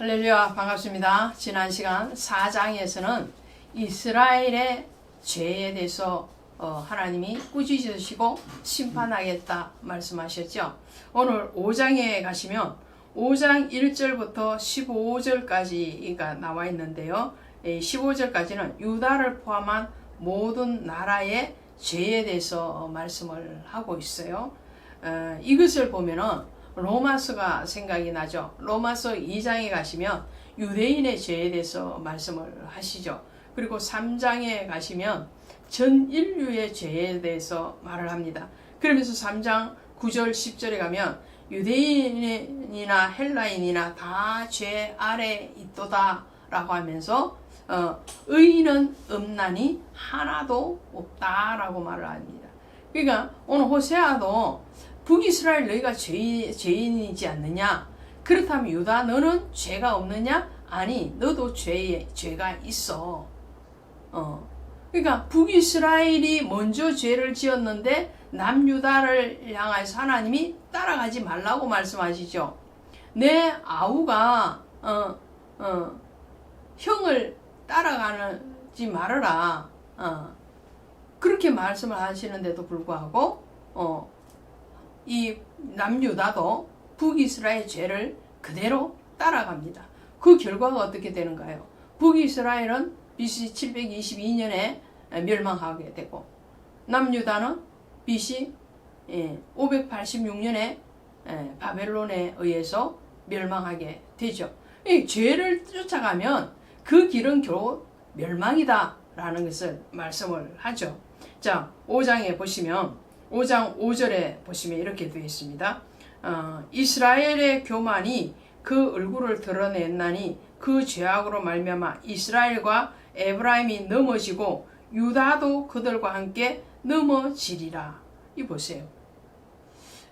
할렐루야 반갑습니다. 지난 시간 4장에서는 이스라엘의 죄에 대해서 어, 하나님이 꾸짖으시고 심판하겠다 말씀하셨죠. 오늘 5장에 가시면 5장 1절부터 15절까지가 나와 있는데요. 15절까지는 유다를 포함한 모든 나라의 죄에 대해서 말씀을 하고 있어요. 어, 이것을 보면은 로마서가 생각이 나죠. 로마서 2장에 가시면 유대인의 죄에 대해서 말씀을 하시죠. 그리고 3장에 가시면 전 인류의 죄에 대해서 말을 합니다. 그러면서 3장 9절 10절에 가면 유대인이나 헬라인이나 다 죄 아래 있도다 라고 하면서 어, 의인은 없나니 하나도 없다라고 말을 합니다. 그러니까 오늘 호세아도 북이스라엘 너희가 죄, 죄인이지 않느냐? 그렇다면 유다 너는 죄가 없느냐? 아니 너도 죄 죄가 있어. 어. 그러니까 북이스라엘이 먼저 죄를 지었는데 남유다를 향해서 하나님이 따라가지 말라고 말씀하시죠. 내 아우가 어, 어, 형을 따라가지 말아라. 어. 그렇게 말씀을 하시는데도 불구하고 남유다도 북이스라엘 죄를 그대로 따라갑니다. 그 결과가 어떻게 되는가요? 북이스라엘은 BC 722년에 멸망하게 되고 남유다는 BC 586년에 바벨론에 의해서 멸망하게 되죠. 이 죄를 쫓아가면 그 길은 겨우 멸망이다 라는 것을 말씀을 하죠. 자, 5장에 보시면 5장 5절에 보시면 이렇게 되어 있습니다. 어, 이스라엘의 교만이 그 얼굴을 드러냈나니 그 죄악으로 말미암아 이스라엘과 에브라임이 넘어지고 유다도 그들과 함께 넘어지리라. 이 보세요.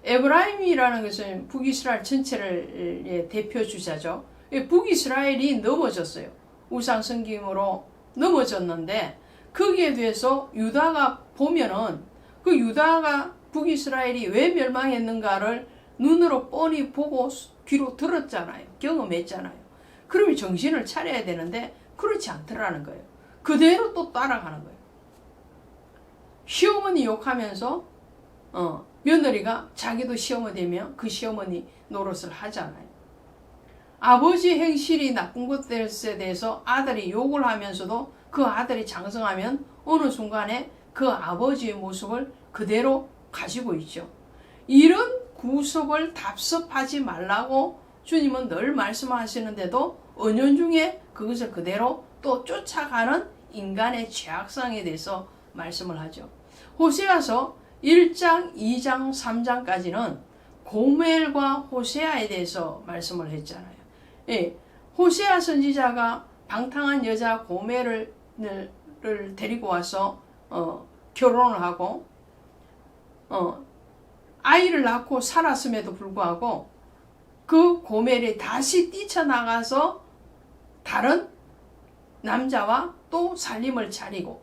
에브라임이라는 것은 북이스라엘 전체를 대표 주자죠. 북이스라엘이 넘어졌어요. 우상 성김으로 넘어졌는데 거기에 대해서 유다가 보면은 그 유다가 북이스라엘이 왜 멸망했는가를 눈으로 뻔히 보고 귀로 들었잖아요. 경험했잖아요. 그러면 정신을 차려야 되는데 그렇지 않더라는 거예요. 그대로 또 따라가는 거예요. 시어머니 욕하면서 어, 며느리가 자기도 시어머니 되면 그 시어머니 노릇을 하잖아요. 아버지 행실이 나쁜 것들에 대해서 아들이 욕을 하면서도 그 아들이 장성하면 어느 순간에 그 아버지의 모습을 그대로 가지고 있죠. 이런 구속을 답습하지 말라고 주님은 늘 말씀하시는데도 은연중에 그것을 그대로 또 쫓아가는 인간의 죄악성에 대해서 말씀을 하죠. 호세아서 1장, 2장, 3장까지는 고멜과 호세아에 대해서 말씀을 했잖아요. 예, 호세아 선지자가 방탕한 여자 고멜을 데리고 와서 어, 결혼을 하고 어, 아이를 낳고 살았음에도 불구하고 그 고멜이 다시 뛰쳐나가서 다른 남자와 또 살림을 차리고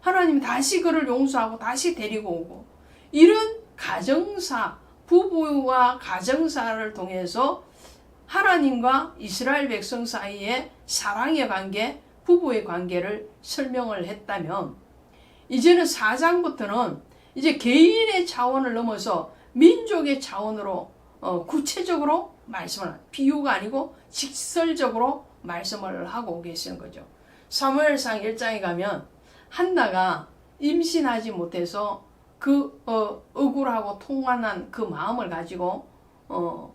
하나님 다시 그를 용서하고 다시 데리고 오고 이런 가정사 부부와 가정사를 통해서 하나님과 이스라엘 백성 사이의 사랑의 관계, 부부의 관계를 설명을 했다면 이제는 4장부터는 이제 개인의 차원을 넘어서 민족의 차원으로 어, 구체적으로 말씀을 비유가 아니고 직설적으로 말씀을 하고 계시는 거죠. 사무엘상 1장에 가면 한나가 임신하지 못해서 그 어, 억울하고 통관한 그 마음을 가지고 어,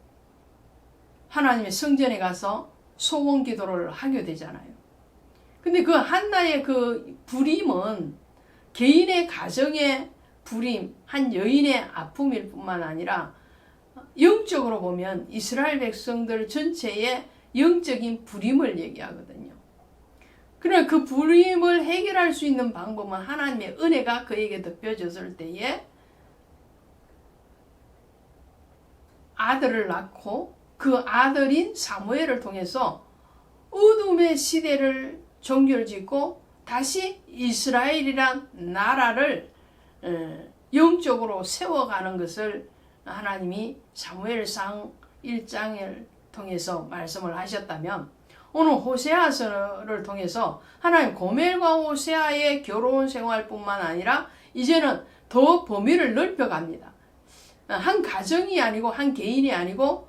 하나님의 성전에 가서 소원 기도를 하게 되잖아요. 근데 그 한나의 그 불임은 개인의 가정의 불임, 한 여인의 아픔일 뿐만 아니라 영적으로 보면 이스라엘 백성들 전체의 영적인 불임을 얘기하거든요. 그러나 그 불임을 해결할 수 있는 방법은 하나님의 은혜가 그에게 덮여졌을 때에 아들을 낳고 그 아들인 사무엘을 통해서 어둠의 시대를 종결짓고 다시 이스라엘이란 나라를 어, 영적으로 세워가는 것을 하나님이 사무엘상 1장을 통해서 말씀을 하셨다면 오늘 호세아서를 통해서 하나님 고멜과 호세아의 결혼 생활뿐만 아니라 이제는 더 범위를 넓혀갑니다. 한 가정이 아니고 한 개인이 아니고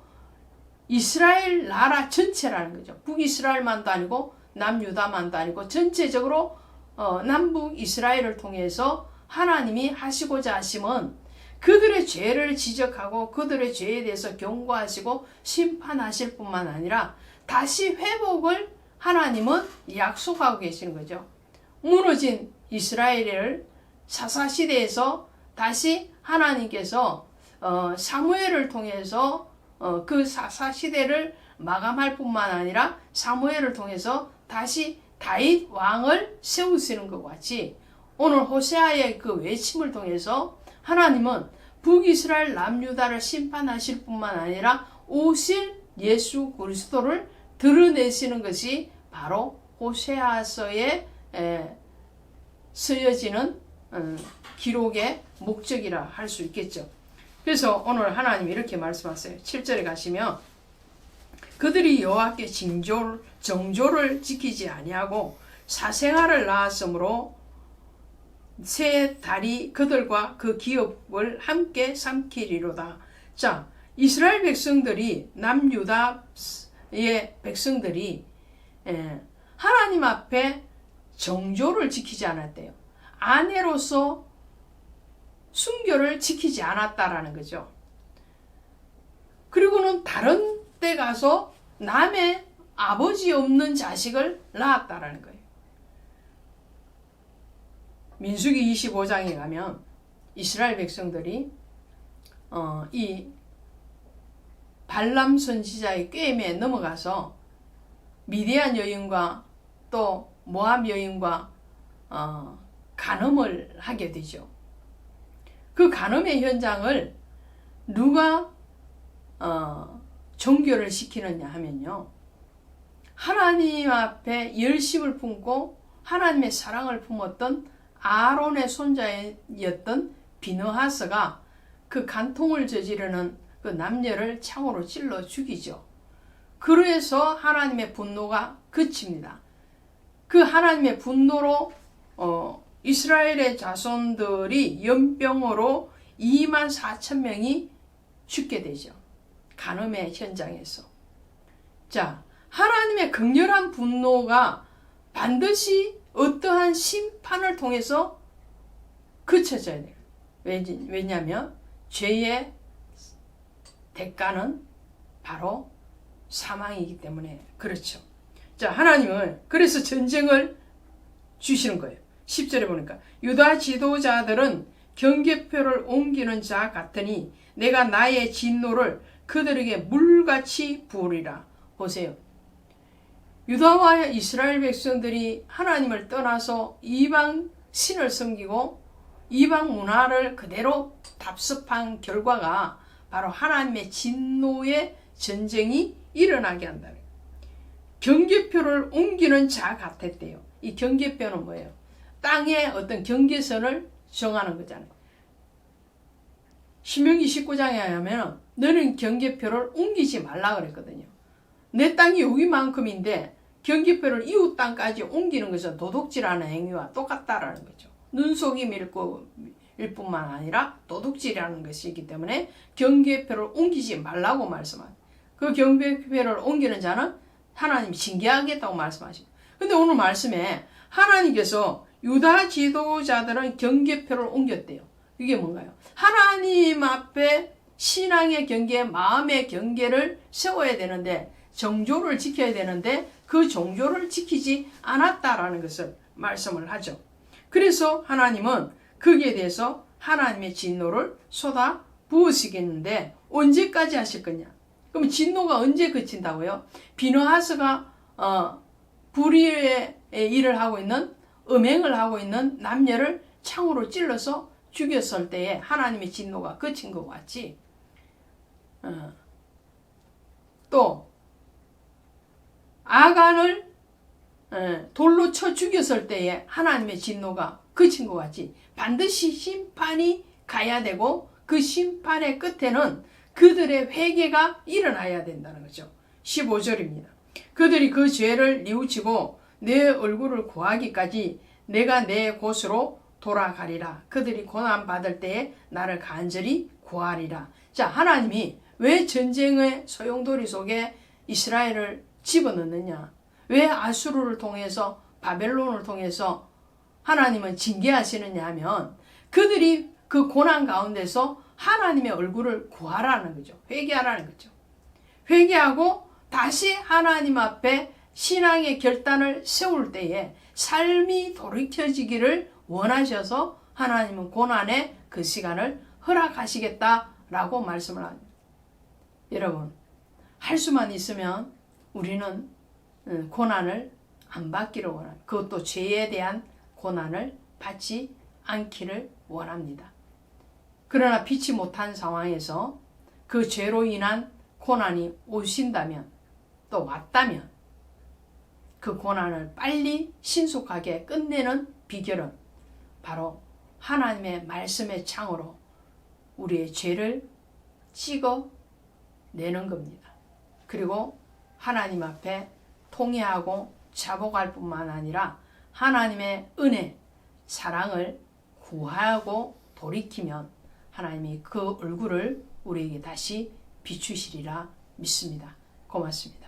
이스라엘 나라 전체라는 거죠. 북이스라엘만도 아니고 남유다만도 아니고 전체적으로 어, 남북 이스라엘을 통해서 하나님이 하시고자 하심은 그들의 죄를 지적하고 그들의 죄에 대해서 경고하시고 심판하실 뿐만 아니라 다시 회복을 하나님은 약속하고 계시는 거죠. 무너진 이스라엘을 사사시대에서 다시 하나님께서 어, 사무엘을 통해서 어, 그 사사 시대를 마감할 뿐만 아니라 사무엘을 통해서 다시 다윗 왕을 세우시는 것 같이 오늘 호세아의 그 외침을 통해서 하나님은 북이스라엘 남유다를 심판하실 뿐만 아니라 오실 예수 그리스도를 드러내시는 것이 바로 호세아서에 에, 쓰여지는 음, 기록의 목적이라 할 수 있겠죠. 그래서 오늘 하나님 이렇게 말씀하세요. 7절에 가시면 그들이 여호와께 징조 정조를 지키지 아니하고 사생아를 낳았으므로 새 달이 그들과 그 기업을 함께 삼키리로다. 자, 이스라엘 백성들이 남유다의 백성들이 에, 하나님 앞에 정조를 지키지 않았대요. 아내로서 순결을 지키지 않았다라는 거죠. 그리고는 다른 데 가서 남의 아버지 없는 자식을 낳았다라는 거예요. 민수기 25장에 가면 이스라엘 백성들이 어, 이 발람 선지자의 꾀임에 넘어가서 미디안 여인과 또 모압 여인과 어, 간음을 하게 되죠. 그 간음의 현장을 누가 어, 종교를 시키느냐 하면요. 하나님 앞에 열심을 품고 하나님의 사랑을 품었던 아론의 손자였던 비너하스가 그 간통을 저지르는 그 남녀를 창으로 찔러 죽이죠. 그래서 하나님의 분노가 그칩니다. 그 하나님의 분노로 어, 이스라엘의 자손들이 연병으로 2만 4천 명이 죽게 되죠. 간음의 현장에서. 자, 하나님의 극렬한 분노가 반드시 어떠한 심판을 통해서 그쳐져야 돼요. 왜냐하면 죄의 대가는 바로 사망이기 때문에 그렇죠. 자, 하나님은 그래서 전쟁을 주시는 거예요. 10절에 보니까 유다 지도자들은 경계표를 옮기는 자 같으니 내가 나의 진노를 그들에게 물같이 부으리라. 보세요. 유다와 이스라엘 백성들이 하나님을 떠나서 이방 신을 섬기고 이방 문화를 그대로 답습한 결과가 바로 하나님의 진노의 전쟁이 일어나게 한다. 경계표를 옮기는 자 같았대요. 이 경계표는 뭐예요? 땅의 어떤 경계선을 정하는 거잖아요. 신명기 19장에 하면 너는 경계표를 옮기지 말라 그랬거든요. 내 땅이 여기만큼인데 경계표를 이웃 땅까지 옮기는 것은 도둑질하는 행위와 똑같다라는 거죠. 눈속이 밀고 일 뿐만 아니라 도둑질이라는 것이기 때문에 경계표를 옮기지 말라고 말씀합니다. 그 경계표를 옮기는 자는 하나님 이 징계하겠다고 말씀하십니다. 근데 오늘 말씀에 하나님께서 유다 지도자들은 경계표를 옮겼대요. 이게 뭔가요? 하나님 앞에 신앙의 경계, 마음의 경계를 세워야 되는데 정조를 지켜야 되는데 그 정조를 지키지 않았다라는 것을 말씀을 하죠. 그래서 하나님은 거기에 대해서 하나님의 진노를 쏟아 부으시겠는데 언제까지 하실 거냐? 그럼 진노가 언제 그친다고요? 비너하스가 어, 불의의 일을 하고 있는 음행을 하고 있는 남녀를 창으로 찔러서 죽였을 때에 하나님의 진노가 그친 것 같지. 어. 또 아간을 어, 돌로 쳐 죽였을 때에 하나님의 진노가 그친 것 같지. 반드시 심판이 가야 되고 그 심판의 끝에는 그들의 회개가 일어나야 된다는 거죠. 15절입니다. 그들이 그 죄를 뉘우치고 내 얼굴을 구하기까지 내가 내 곳으로 돌아가리라. 그들이 고난 받을 때에 나를 간절히 구하리라. 자, 하나님이 왜 전쟁의 소용돌이 속에 이스라엘을 집어넣느냐? 왜 아수르를 통해서 바벨론을 통해서 하나님은 징계하시느냐 하면 그들이 그 고난 가운데서 하나님의 얼굴을 구하라는 거죠. 회개하라는 거죠. 회개하고 다시 하나님 앞에 신앙의 결단을 세울 때에 삶이 돌이켜지기를 원하셔서 하나님은 고난의 그 시간을 허락하시겠다라고 말씀을 합니다. 여러분, 할 수만 있으면 우리는 음, 고난을 안 받기를 원합니다. 그것도 죄에 대한 고난을 받지 않기를 원합니다. 그러나 피치 못한 상황에서 그 죄로 인한 고난이 오신다면 또 왔다면 그 고난을 빨리 신속하게 끝내는 비결은 바로 하나님의 말씀의 창으로 우리의 죄를 찍어 내는 겁니다. 그리고 하나님 앞에 통회하고 자복할 뿐만 아니라 하나님의 은혜, 사랑을 구하고 돌이키면 하나님이 그 얼굴을 우리에게 다시 비추시리라 믿습니다. 고맙습니다.